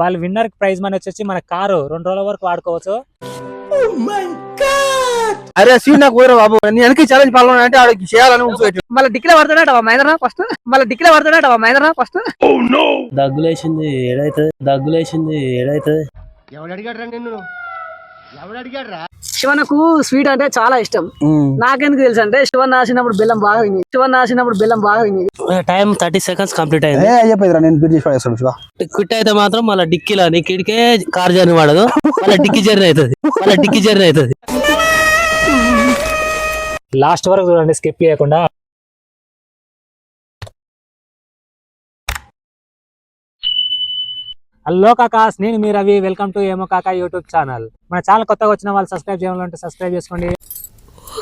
వాళ్ళ winner prize money వచ్చేసి మన కారు రెండు రోజుల వరకు వాడుకోవచ్చు. అరే సీన్ నాకు పోయిరా బాబు. నేను వెనక్కి ఛాలెంజ్ పాల్గొన్నా అంటే ఆడికి చేయాలని ఉంచు మళ్ళీ డిక్కిలో పడతాడట మహేంద్ర ఫస్ట్ మళ్ళీ డిక్కిలో పడతాడట మహేంద్ర ఫస్ట్ దగ్గులేసింది ఏడైతుంది. దగ్గులేసింది ఏడైతుంది. శివనకు స్వీట్ అంటే చాలా ఇష్టం. నాకెందుకు తెలుసు అంటే శివన్ నాసినప్పుడు బెల్లం బాగా తినేది శివన్ నాసినప్పుడు బెల్లం బాగా తినేది టైం థర్టీ సెకండ్స్ కంప్లీట్ అయింది. ఏ చెప్పేదిరా నేను బిల్ చేసి పడేస్తాను శివ. క్విట్ అయితే మాత్రం మళ్ళీ డిక్కీలో నీ కిడికే కార్ జర్నీ పడదు మళ్ళీ డిక్కీ జర్నీ అవుతుంది. మళ్ళీ డిక్కీ జర్నీ అవుతుంది. లాస్ట్ వరకు చూడండి స్కిప్ చేయకుండా. హలో కాకాస్ నేను మీ రవి. వెల్కమ్ టు ఏమో కాకా యూట్యూబ్ ఛానల్. మన ఛానల్ కొత్తగా వచ్చిన వాళ్ళు సబ్స్క్రైబ్ చేయాలంటే సబ్స్క్రైబ్ చేసుకోండి.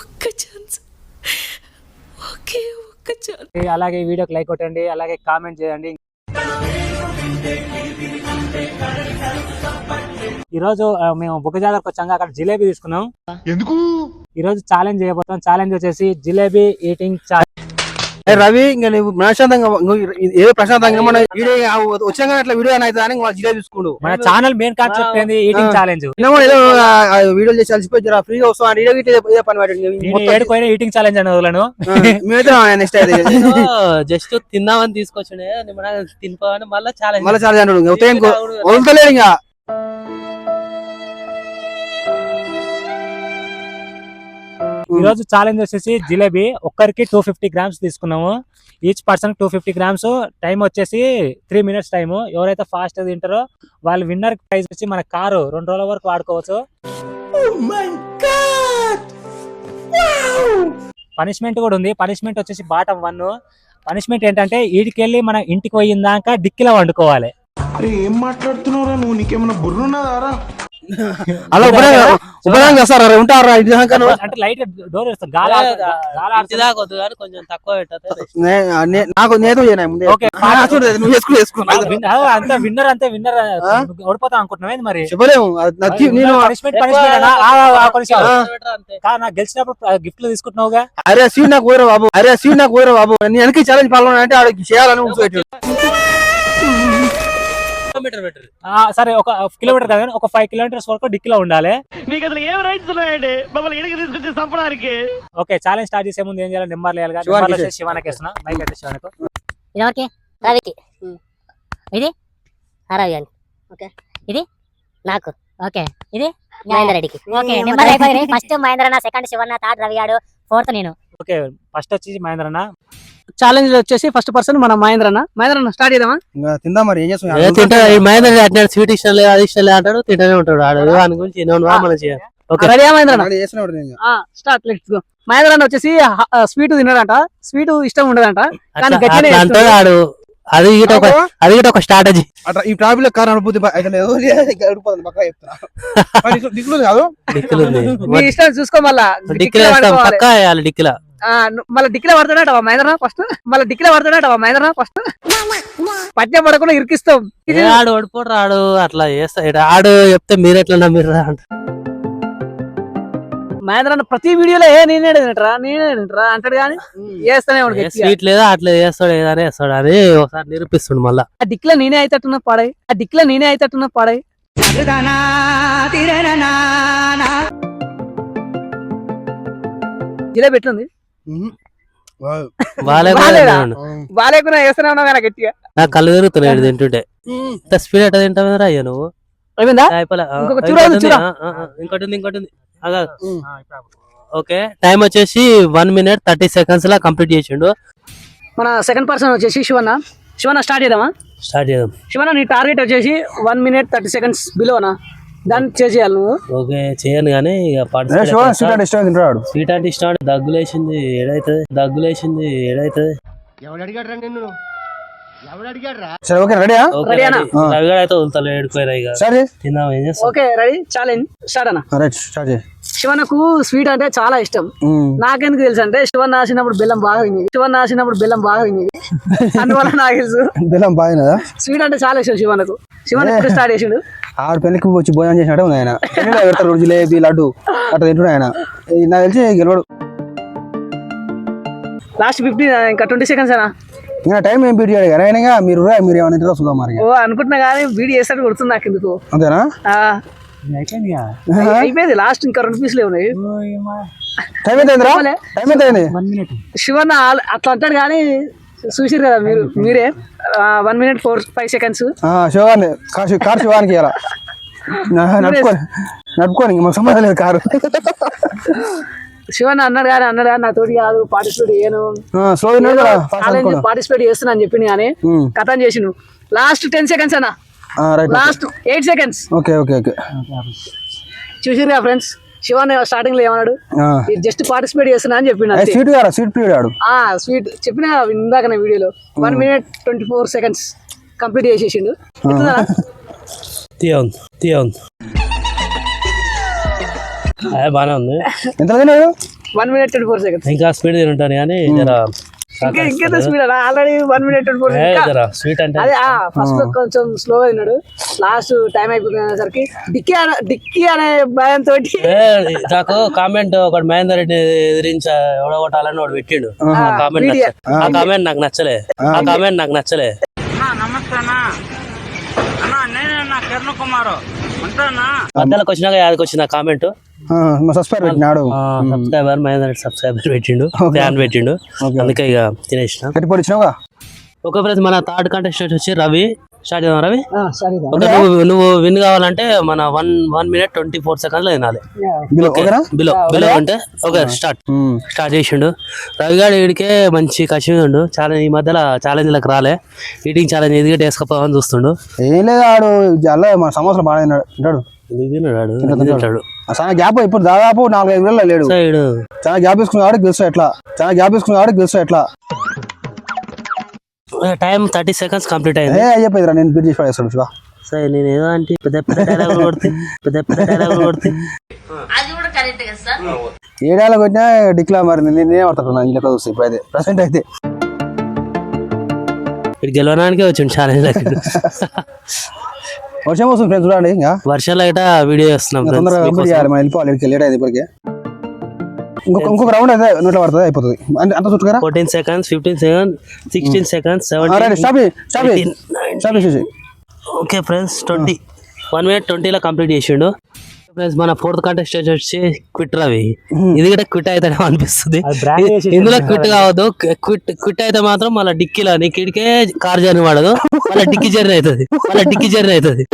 ఒక్క ఛాన్స్ ఒకే ఒక్క ఛాన్స్ అలాగే ఈ వీడియోకి లైక్ కొట్టండి అలాగే కామెంట్ చేయండి. ఈరోజు మేము బుగ్గ జాతరకు వచ్చాక అక్కడ జిలేబీ తీసుకున్నాం. ఎందుకు? ఈరోజు ఛాలెంజ్ చేయబోతున్నాం. ఛాలెంజ్ వచ్చేసి జిలేబీ ఈటింగ్ ఛాలెంజ్ రవి ఇంకా నువ్వు ప్రశాంతంగా ఏదో ప్రశాంతంగా మన వీడియో వచ్చాక అట్లా వీడియో అయితే అని వాళ్ళు జిలేబీ తీసుకుండు మన ఛానల్ మెయిన్ కాన్సెప్ట్ ఏంది? ఈటింగ్ ఛాలెంజ్ ఏదో వీడియో చేసి అలసిపోయి జరా ఫ్రీగా వస్తాం వీడియో గిట్ట ఇదే పని ఏడుకోయిన ఈటింగ్ ఛాలెంజ్ అని వదలను. మేమైతే నెక్స్ట్ అయితే. జస్ట్ తిందామని తీసుకొచ్చుడే. తినిపోవని మళ్ళీ చాలా మళ్ళీ చాలా అంటాడు. ఉదయం వదులుతలేడు ఇంకా. ఈ రోజు ఛాలెంజ్ వచ్చేసి జిలేబీ. ఒక్కరికి టూ ఫిఫ్టీ గ్రామ్స్ తీసుకున్నాము. Each person two fifty grams time వచ్చేసి త్రీ మినిట్స్ టైం ఎవరైతే ఫాస్ట్ తింటారో వాళ్ళు విన్నర్ ప్రైజ్ వచ్చి మన కారు రెండు రోజుల వరకు వాడుకోవచ్చు. పనిష్మెంట్ కూడా ఉంది. పనిష్మెంట్ వచ్చేసి బాటం వన్ పనిష్మెంట్ ఏంటంటే వీటికెళ్ళి మన ఇంటికి పోయిందాక డిక్కిలో వండుకోవాలి. ఏం మాట్లాడుతున్నావురా నువ్వు? నీకేమైనా బుర్రున్నదారా? అలా ఉపయోగం ఉపయోగం చేస్తారా? ఉంటారా? ఇది దాకా? అంటే లైట్ డోర్ వేస్తాం గాలి కానీ కొంచెం తక్కువ పెట్టదు నే- నే- నాకు నేతో చేయను? ముందే ఓకే. ఆ, చూడు, నువ్వు వేసుకో వేసుకో. ఆ, విన్- ఆ, అంతే విన్నర్ అంతే విన్నర్ ఓడిపోతాం అనుకుంటున్నావు ఏంది మరి? చెప్పలేము. నేను పనిష్మెంట్ పనిష్మెంట్ నాకు గెలిచినప్పుడు గిఫ్ట్లు తీసుకుంటున్నావుగా? అరే సీన్ నాకు పోయిరా బాబు. అరే సీన్ నాకు పోయిరా బాబు. నేను వెనక్కి ఛాలెంజ్ పాల్గొన్నా అంటే ఆడికి చేయాలని ఉంచు కిలోమీటర్ సరే ఒక కిలోమీటర్ కాదు ఒక ఫైవ్ కిలోమీటర్స్ వరకు డిక్కీలో ఉండాలి. ఓకే ఛాలెంజ్ స్టార్ట్ చేసే ముందు ఏం చేయాలి? నెంబర్ వేయాలి శివానికి నెంబర్లు ఇచ్చే. వచ్చేసి శివానికి వేస్తున్నా మైక్ అయితే శివానికి. ఇదెవరికి రవికి. ఇది? రవి అని. ఓకే. ఇది? నాకు. ఓకే ఇది? మహేందర్ రెడ్డికి. ఓకే నెంబర్ అయిపోయినాయి ఫస్ట్ మహేందర్ అన్న సెకండ్ శివన్న థర్డ్ రవి గాడు ఫోర్త్ నేను. ఓకే ఫస్ట్ వచ్చేసి మహేంద్ర అన్న. ఛాలెంజ్ వచ్చేసి ఫస్ట్ పర్సన్ మన మహేంద్ర అన్న మహేంద్ర అన్న స్టార్ట్ చేద్దామా? ఇంకా తిందాం మరి ఏం చేస్తాం? ఈ మహేంద్ర అట్లా స్వీట్ ఇష్టం లేదు అది ఇష్టం లేదు అంటాడు తింటూనే ఉంటాడు. ఆడు దాని గురించి ఎన్నో మనం చేయాలి. ఓకే రెడీ మహేంద్ర అన్న వాడు చేస్తున్నాడు నేను. స్టార్ట్ లెట్స్ గో మహేంద్ర అన్న వచ్చేసి స్వీట్ తినడంట స్వీట్ ఇష్టం ఉండదంట. అంటాడు ఆడు. అది ఒక అది ఇటు ఒక స్ట్రాటజీ అట్లా ఈ ట్రాఫిక్లో కార్ దిక్కులు ఇష్టం చూసుకో మళ్ళా. డిక్కులు. పక్కా వేయాలి డిక్కుల మళ్ళీ డిక్కిలో పడతాడట మహేంద్ర ఫస్ట్? మళ్ళీ డిక్కిలో పడతాడట మహేంద్ర ఫస్ట్? పట్టే పడకుండా ఇరికిస్తాం. ఆడు ఓడిపోడు రాడు అట్లా చేస్తా. ఈడ ఆడు చెప్తే మీరు ఎట్లా నమ్మిర్రా అంట. మహేంద్ర అన్న ప్రతి వీడియోలో ఏ నేనే తింటరా నేనే తింటరా అంటాడు కానీ చేస్తానే ఉంటాడు. స్వీట్ లేదా అట్లా చేస్తాడు ఏదైనా చేస్తాడు అని ఒకసారి నిరూపిస్తుండు మళ్ళా. ఆ డిక్లో నేనే అయితట్టున్నా పాడాయి ఆ డిక్లో నేనే అయితట్టున్నా పాడాయి జిలేబీ ఎట్లుంది? బాలేకున్నా వేస్తూనే ఉన్నావు కానీ గట్టిగా. నాకు కళ్ళు తిరుగుతున్నాయి ఈడు తింటుంటే. ఇంత స్పీడ్ ఎట్లా తింటావు అయ్యా నువ్వు? ఇంకోటి ఉంది, ఇంకోటి ఓకే టైం వచ్చేసి వన్ మినిట్ థర్టీ సెకండ్స్ లా కంప్లీట్ చేసిండు. మన సెకండ్ పర్సన్ వచ్చేసి శివన్న. శివన్న స్టార్ట్ చేద్దామా? స్టార్ట్ చేద్దాం. శివన్న నీ టార్గెట్ వచ్చేసి వన్ మినిట్ థర్టీ సెకండ్స్ బిలోనా? దాన్ని చేసేయాలి నువ్వు? ఓకే చేయను కానీ ఇక పార్టిసిపేట్ స్వీట్ అంటే ఇష్టం తింటాడు స్వీట్ అంటే ఇష్టం అంటే దగ్గులేసింది ఏడైతుంది దగ్గులేసింది ఏడైతుంది సరే ఓకే రెడీయా? ఓకే Ready అన్న? రెడీ. రవిగాడు అయితే వదులుతాడు ఏడుకోరా ఇక. సరే. తిందాం ఏం చేస్తాం? Okay ready? ఛాలెంజ్ స్టార్ట్ అన్న? రైట్ స్టార్ట్ చేయి. శివనకు స్వీట్ అంటే చాలా ఇష్టం. నాకెందుకు తెలుసు అంటే శివన్ నాసినప్పుడు బెల్లం బాగా తినేది. శివన్ నాసినప్పుడు బెల్లం బాగా తినేది. అందువల్ల నాకు తెలుసు. బెల్లం బాగా స్వీట్ అంటే చాలా ఇష్టం శివనకు శివన్ ఎప్పుడు స్టార్ట్ చేసిండు? ఆరు పెళ్ళికి వచ్చి భోజనం చేసినట్టే ఉంది ఆయన. పెడతారు జిలేబీ లడ్డు అట్లా తింటున్నాడు ఆయన. నాకు తెలిసి గెలవడు. లాస్ట్ ఫిఫ్టీ ఇంకా ట్వంటీ సెకండ్స్ అనా ఇంకా టైం ఏం పీరియడ్ చేయడు. కదా అయినా మీరు రా, మీరు ఏమైనా ఇంట్లో చూద్దాం మరి? ఓ అనుకుంటున్నా కానీ వీడియో చేస్తాడు కొడుతుంది నాకు ఎందుకు? అంతేనా? ఆ, అయిపోయింది లాస్ట్ ఇంకా రెండు పీసులు ఉన్నాయి టైం ఎంత. టైం ఎంత శివన్న అట్లా అంటాడు కానీ చూసిరు కదా మీరు? మీరే? One minute four five seconds శివాన్ని car Shiva- car శివానికి. నా- నడుపుకొని నడుపుకొని మాకు సంబంధం లేదు కారు. శివన్న అన్నాడు కానీ అన్నాడు? కానీ నాతోటి కాదు పార్టిసిపేట్ చేయను. పార్టిసిపేట్ చేస్తున్నా అని చెప్పింది కానీ. కథం చేసిండు. లాస్ట్ టెన్ సెకండ్స్ అన్న. Last eight seconds okay okay okay చూసిరుగా friends Shivan స్టార్టింగ్లో ఏమన్నాడు? జస్ట్ పార్టిసిపేట్ చేస్తున్నా అని సీట్ కారా సీట్ పీరియడ్ ఆ స్వీట్ చెప్పిన ఇందాక నా వీడియోలో one minute twenty four seconds complete చేసేసిండు? తీయ ఉంది. ఎంత one minute twenty four seconds ఇంకా స్పీడ్ తింటాను కానీ ఇంకా ఇంకెంత speed already one minute sweet అంటే అదే ఫస్ట్లో కొంచెం స్లోగా తిన్నాడు లాస్ట్ టైం అయిపోయినసరికి డిక్కీ అనే డిక్కీ అనే భయంతో నాకు కామెంట్ ఒకటి మహేందర్ రెడ్డి ఎదిరించి ఎవడగొట్టాలని వాడు పెట్టిండు. ఆ కామెంట్ వీడియో. నచ్చ- ఆ కామెంట్ నాకు నచ్చలే. ఆ కామెంట్ నాకు నచ్చలే. మధ్యలోకి వచ్చినాక యాదకి వచ్చిన కామెంట్ సస్పెండ్ పెట్టినాడు. సబ్స్క్రైబర్ మహేందర్ సబ్స్క్రైబర్ పెట్టిండు ఫ్యాన్ పెట్టిండు. అందుకే ఇక తినేసిన. ఒక ఫ్రెండ్స్ మన థర్డ్ కంటెస్టెంట్ వచ్చి రవి. స్టార్ట్ చేద్దాం రవి? నువ్వు నువ్వు విన్ కావాలంటే మన one one minute twenty four సెకండ్స్లో తినాలి బిలో ఓకేనా బిలో బిలో అంటే ఓకే స్టార్ట్. స్టార్ట్ చేసిండు. రవిగాడు వీడికే మంచి కసి ఉండు. చాలా ఈ మధ్యలో ఛాలెంజ్లకు రాలే. ఈటింగ్ ఛాలెంజ్ ఎదిగేట వేసుకోపోవాలని చూస్తుండు. ఏం లేదు ఆడు అలా మన సంవత్సరం బాగా తిన్నాడు. చాలా గ్యాప్ ఇప్పుడు దాదాపు నాలుగైదు వేల లేడు. చాలా గ్యాప్ తీసుకున్న వాడికి గెలుస్తా ఎట్లా? చాలా గ్యాప్ తీసుకున్న వాడికి గెలుస్తా ఎట్లా? టైం థర్టీ సెకండ్స్ కంప్లీట్ అయింది. ఏ నేను బీట్ చేసి శివ సరే నేను ఏదో అంటే పెద్ద పెద్ద డైలాగ్ కొడితే పెద్ద పెద్ద డైలాగ్ కొడితే. ఏడాళ్ళకి వచ్చినా డిక్లా మరి నేను నేనే పడుతున్నా ఈ లెక్క చూస్తే ఇప్పుడు అయితే ప్రజెంట్ అయితే. ఇటు గెలవడానికే వచ్చిండు ఛాలెంజ్ వర్షం వస్తుంది ఫ్రెండ్స్ చూడండి ఇంకా. వర్షాలు అయితే వీడియో చేస్తున్నాం ఇంకా తొందరగా కంప్లీట్ చేయాలి మనం వెళ్ళిపోవాలి ఇక్కడికి లేట్ అయింది ఇప్పటికే. ఇంకొక రౌండ్ అయితే నోట్లో పడుతుంది అయిపోతుంది. అంటే అంత చుట్టుకరా? Fourteen seconds fifteen second sixteen seconds right stop stop seventeen stop okay friends twenty one minute ట్వంటీలో కంప్లీట్ చేసిండు. ఫ్రెండ్స్ మన ఫోర్త్ కంటెస్టెంట్ వచ్చి క్విట్ రవి. ఇది కూడా క్విట్ అవుతాడే అనిపిస్తుంది. అది ఇందులో క్విట్ కావద్దు. క్విట్ క్విట్ అయితే మాత్రం మళ్ళీ డిక్కీలో నీ కిడికే కార్ జర్నీ పడదు మళ్ళీ డిక్కీ జర్నీ అవుతుంది. మళ్ళీ డిక్కీ జర్నీ అవుతుంది.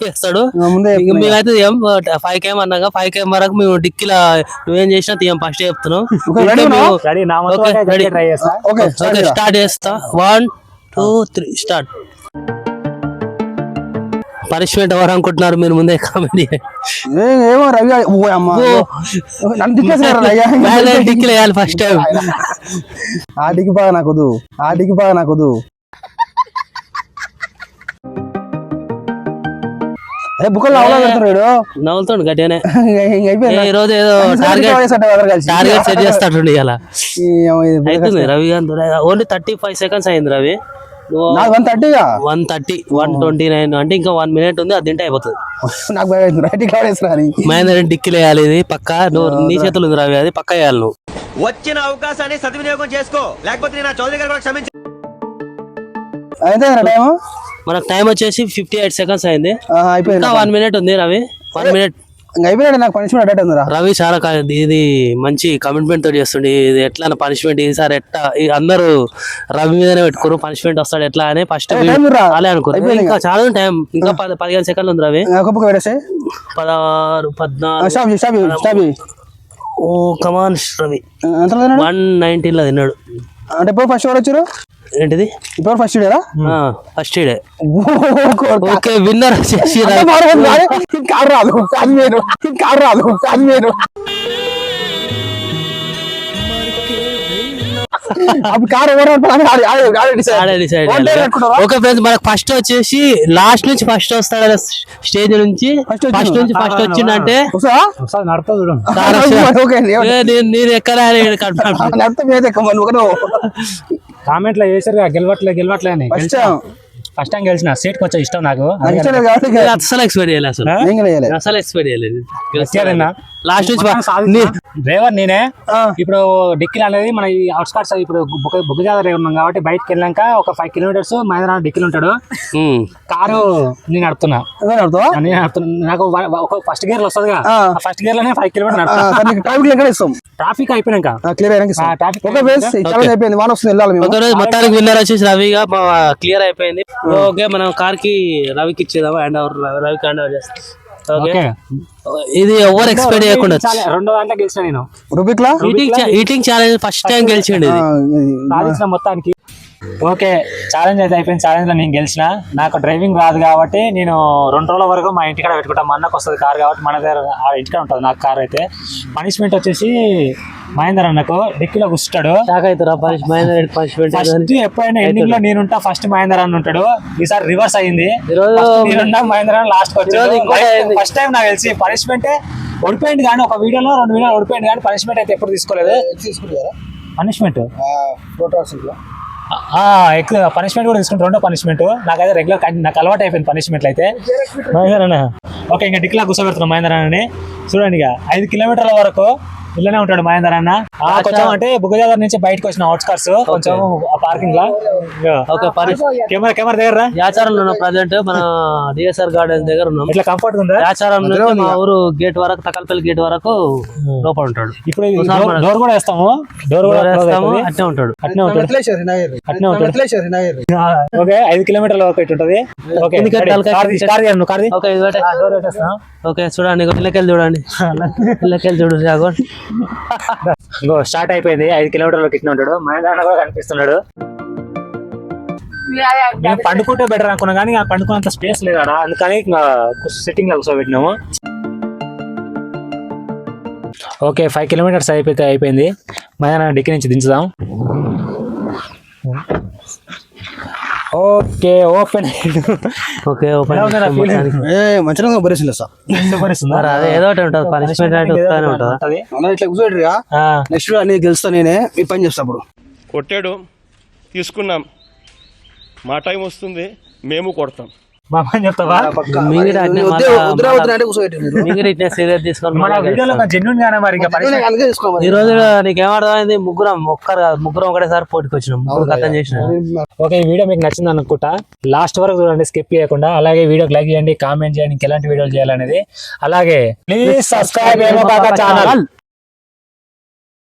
చేస్తాడు ముందే ఇక మేమైతే ఏం ఫైవ్ అన్నాక ఫైవ్ కేమ్ వరకు మేము డిక్కీలో నువ్వేం చేసినా తీయం ఫస్ట్ స్టార్ట్ చేస్తా. One two three start punishment ఎవరు అనుకుంటున్నారు? మీరు ముందే కామెడీ ఏమో రవి నన్ను ఫస్ట్ టైం ఆ డికి బాగా నాకు వద్దు. ఆ డికి బాగా నాకు ఏ బుక్కలు పెడుతున్నాడు నవ్వుతాడు గట్టిగానే. ఈ రోజు ఏదో టార్గెట్ టార్గెట్ సెట్ చేస్తాడు ఇలా అవుతుంది Ravi only thirty five seconds అయింది Ravi. One థర్టీగా one thirty one twenty nine అంటే ఇంకా వన్ మినిట్ ఉంది అది తింటే అయిపోతుంది. నాకు భయం మహేందర్ డిక్కీలు వేయాలి ఇది పక్క. నువ్వు నీ చేతులు ఉంది రవి అది పక్క వేయాలి నువ్వు. వచ్చిన అవకాశాన్ని సద్వినియోగం చేసుకో. లేకపోతే నేను ఆ చౌదరి గారు కూడా క్షమించ అయితే టైం మనకు టైం వచ్చేసి ఫిఫ్టీ ఎయిట్ సెకండ్స్ అయింది అయిపోయింది ఇంకా వన్ మినిట్ ఉంది రవి. వన్ మినిట్ ఇంకా అయిపోయినాడు నాకు పనిష్మెంట్ అడ్డట్ ఉందిరా రవి చాలా ఇది మంచి కమిట్మెంట్ తోటి చేస్తుండే. ఇది ఎట్లా పనిష్మెంట్ ఈసారి ఎట్లా? అందరూ రవి మీదనే పెట్టుకోరు పనిష్మెంట్ వస్తాడు ఎట్లా అని ఫస్ట్. అలా అనుకోరు ఇంకా చాలా టైం ఇంకా పది పదిహేను సెకండ్లు ఉంది రవి. పదహారు పద్నాలుగు. Oh come on Ravi. వన్ నైన్టీన్లో తిన్నాడు. అంటే ఫస్ట్ ఎవరు వచ్చారు? ఏంటిది? ఇప్పుడు ఫస్ట్ ఇడేరా ఫస్ట్ డే. ఓకే విన్నర్ వచ్చేసి రవి. కారు రాదు. అది వేరు. కారు రాదు. అది. పెట్టుకున్నావా? ఓకే ఫ్రెండ్స్ మనకు ఫస్ట్ వచ్చేసి లాస్ట్ నుంచి ఫస్ట్ వస్తాడు స్టేజ్ నుంచి. ఫస్ట్ నుంచి ఫస్ట్ వచ్చిందంటే నేను నేను ఎక్కడ కన్ఫర్మ్ అర్థం ఏదే కమ్మను ఒకటి కామెంట్లో చేశారు కదా, గెలవట్లే గెలవట్లే అని ఫస్ట్ టైం గెలిచిన సీట్ కొంచెం ఇష్టం నాకు అసలు. ఎక్స్పెక్ట్ చేయలేదు. అసలు అసలు ఎక్స్పెక్ట్ చేయలేదు. తిన్నా. లాస్ట్ నుంచి డ్రైవర్ నేనే. ఇప్పుడు డిక్కిల్ అనేది మన ఈ అవుట్స్కట్స్ ఇప్పుడు బుగ్గజాదర్ ఉన్నాం కాబట్టి బయటకి వెళ్ళాక ఒక ఫైవ్ కిలోమీటర్స్ మహేంద్ర డిక్కిల్ ఉంటాడు. కారు నేను నడుపుతున్నా. అర్థం నేను నడుపుతున్నా. నాకు ఒక ఫస్ట్ గేర్ ఆ. ఆ ఫస్ట్ గేర్లోనే ఫైవ్ కిలోమీటర్ ట్రాఫిక్ ఎక్కడ ఇస్తాం? ట్రాఫిక్ అయిపోయినాక. క్లియర్ ఓకే ఛాలెంజ్ అయిపోయింది. వాన వస్తుంది వెళ్ళాలి మొత్తానికి విన్నర్ వచ్చేసి రవిగా క్లియర్ అయిపోయింది. ఓకే మనం కార్కి రవికి ఇచ్చేదాము హ్యాండ్ ఓవర్ రవికి హ్యాండ్ ఓవర్ చేస్తాం. ఓకే ఇది ఎవరు ఎక్స్పెక్ట్ చేయకుండా చాలా రెండో దాంట్లో గెలిచిన నేను. Eating eating challenge first time గెలిచిండు ఇది. సాధించిన మొత్తానికి. ఓకే ఛాలెంజ్ అయితే అయిపోయింది. ఛాలెంజ్లో నేను గెలిచిన. నాకు డ్రైవింగ్ రాదు కాబట్టి నేను రెండు రోజుల వరకు మా ఇంటికాడ పెట్టుకుంటాం. మా అన్నకు వస్తుంది కార్ కాబట్టి మన దగ్గర ఆ ఇంటికాడ ఉంటుంది నాకు కార్ అయితే. పనిష్మెంట్ వచ్చేసి మహేందర్ అన్నకు డిక్కీలో కూర్చుంటాడు. ఫస్ట్ ఎప్పుడైనా ఎండింగ్లో నేనుంటా ఫస్ట్ మహేందర్ అన్న ఉంటాడు. ఈసారి రివర్స్ అయింది. నేనున్నా మహేందర్ అన్న లాస్ట్. ఫస్ట్ టైం నాకు తెలిసి పనిష్మెంట్ ఓడిపోయింది కానీ ఒక వీడియోలో రెండు వీడియోలు ఓడిపోయింది కానీ పనిష్మెంట్ అయితే ఎప్పుడు తీసుకోలేదు. పనిష్మెంట్ పనిష్మెంట్ కూడా తీసుకుంటే రెండో పనిష్మెంట్ నాకైతే రెగ్యులర్ నాకు అలవాటు అయిపోయింది పనిష్మెంట్ అయితే. మహేందర్ అన్న ఓకే ఇంకా డిక్లా కూర్చోబెడుతున్నాం మహేందర్ అన్నని చూడండి ఇక ఐదు కిలోమీటర్ల వరకు ఇల్లనే ఉంటాడు మహేందర్ అన్న. ఆ, కొంచెం అంటే బుగ్గజాదర్ నుంచి బయటకు వచ్చిన అవుట్స్కర్ట్స్ కొంచెం పార్కింగ్ లా. ఓకే పనిష్ కెమెరా కెమెరా దగ్గర. యాచారంలో ఉన్న ప్రజెంట్ మన డిఎస్ఆర్ గార్డెన్ దగ్గర ఉన్నాం. ఇట్లా కంఫర్ట్ ఉందా? యాచారం మా ఊరు గేట్ వరకు తకల్పల్లి గేట్ వరకు లోపల ఉంటాడు. ఇప్పుడు డోర్ కూడా వేస్తాము. డోర్ కూడా వేస్తాము. అట్నే ఉంటాడు. అట్నే ఉంటాడు. అట్నే ఉంటాడు. ఓకే ఐదు కిలోమీటర్ల వరకు ఇటు ఉంటది. ఓకే తీ. ఓకే. ఓకే చూడండి ఇళ్ళకెళ్ళి చూడండి. ఇళ్ళకెళ్ళి చూడు జాగోన్. ఇంకో స్టార్ట్ అయిపోయింది. ఐదు కిలోమీటర్ల ఇట్లా ఉంటాడు. మహేంద్ర అన్న కూడా కనిపిస్తున్నాడు. నేను పండుకుంటే బెటర్ అనుకున్నా కానీ ఆ పండుకున్నంత స్పేస్ లేదు అక్కడ అందుకని సిట్టింగ్లో కూర్చోబెట్టినాము. ఓకే ఫైవ్ కిలోమీటర్స్ అయిపోతే అయిపోయింది. మధ్యాహ్నం డిక్కి నుంచి దించుదాం. Okay open okay open? ఏ మంచిగా బరేసింది సార్ అదే ఏదో ఒకటి ఉంటుంది పనిష్మెంట్ అంటే ఉంటుందా? ఉంటది. అలా ఇట్లా కూర్చోడుగా ఆ, నెక్స్ట్ నేను గెలుస్తా నేనే మీ పని చేస్తా అప్పుడు కొట్టాడు తీసుకున్నాం. మా టైం వస్తుంది మేము కొడతాం. మా చెప్తావా? ఈ రోజు నీకేమర్థమైంది ముగ్గురం ఒక్కరు కాదు ముగ్గురం ఒకటేసారి పోటీకి వచ్చినాం. ముగ్గురు కథం చేసిన. ఓకే ఈ వీడియో మీకు నచ్చింది అనుకుంటా. లాస్ట్ వరకు చూడండి స్కిప్ చేయకుండా. అలాగే వీడియోకి లైక్ చేయండి కామెంట్ చేయండి ఇంకెలాంటి వీడియోలు చేయాలనేది. అలాగే ప్లీజ్ సబ్స్క్రైబ్ ఛానల్